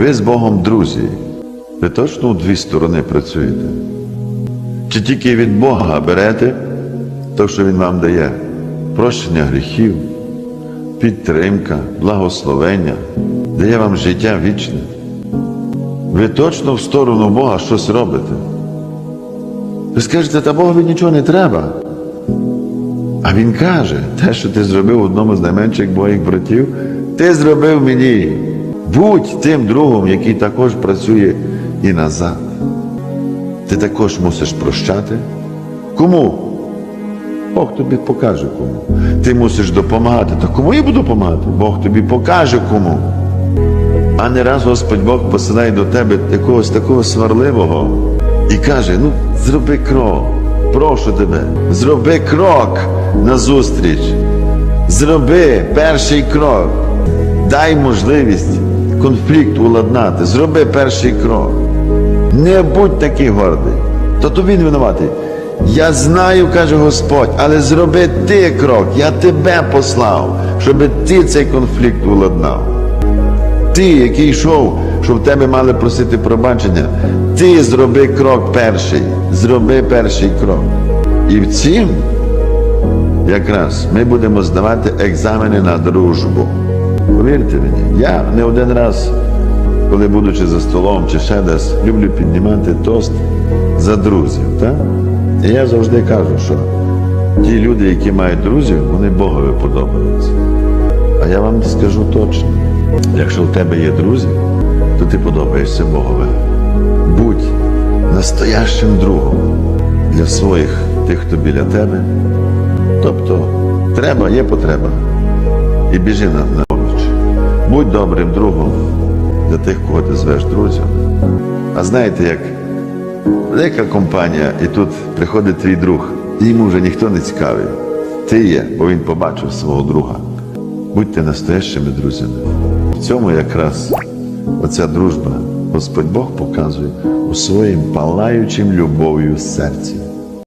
Ви з Богом друзі. Ви точно у дві сторони працюєте? Чи тільки від Бога берете те, що Він вам дає? Прощення гріхів, підтримка, благословення, дає вам життя вічне. Ви точно в сторону Бога щось робите. Ви скажете, та Богові нічого не треба. А він каже, те, що ти зробив одному з найменших моїх братів, ти зробив мені. Будь тим другом, який також працює і назад. Ти також мусиш прощати. Кому? Бог тобі покаже кому. Ти мусиш допомагати. Та кому я буду допомагати? Бог тобі покаже кому. А не раз Господь Бог посилає до тебе якогось такого сварливого і каже: ну, зроби крок, прошу тебе, зроби крок назустріч. Зроби перший крок. Дай можливість конфлікт уладнати. Зроби перший крок. Не будь такий гордий. То то він винуватий. Я знаю, каже Господь, але зроби ти крок. Я тебе послав, щоб ти цей конфлікт уладнав. Ти, який йшов, щоб в тебе мали просити пробачення, ти зроби крок перший. Зроби перший крок. І в цім якраз ми будемо здавати екзамени на дружбу. Повірте мені, я не один раз, коли будучи за столом чи ще десь, люблю піднімати тост за друзів. Так? І я завжди кажу, що ті люди, які мають друзів, вони Богові подобаються. А я вам скажу точно, якщо в тебе є друзі, то ти подобаєшся Богові. Будь настоящим другом для своїх тих, хто біля тебе. Тобто треба, є потреба. І біжи на. Будь добрим другом для тих, кого ти звеш друзями. А знаєте, як велика компанія, і тут приходить твій друг, і йому вже ніхто не цікавий. Ти є, бо він побачив свого друга. Будьте настоящими друзями. В цьому якраз оця дружба Господь Бог показує у своїм палаючим любов'ю серці.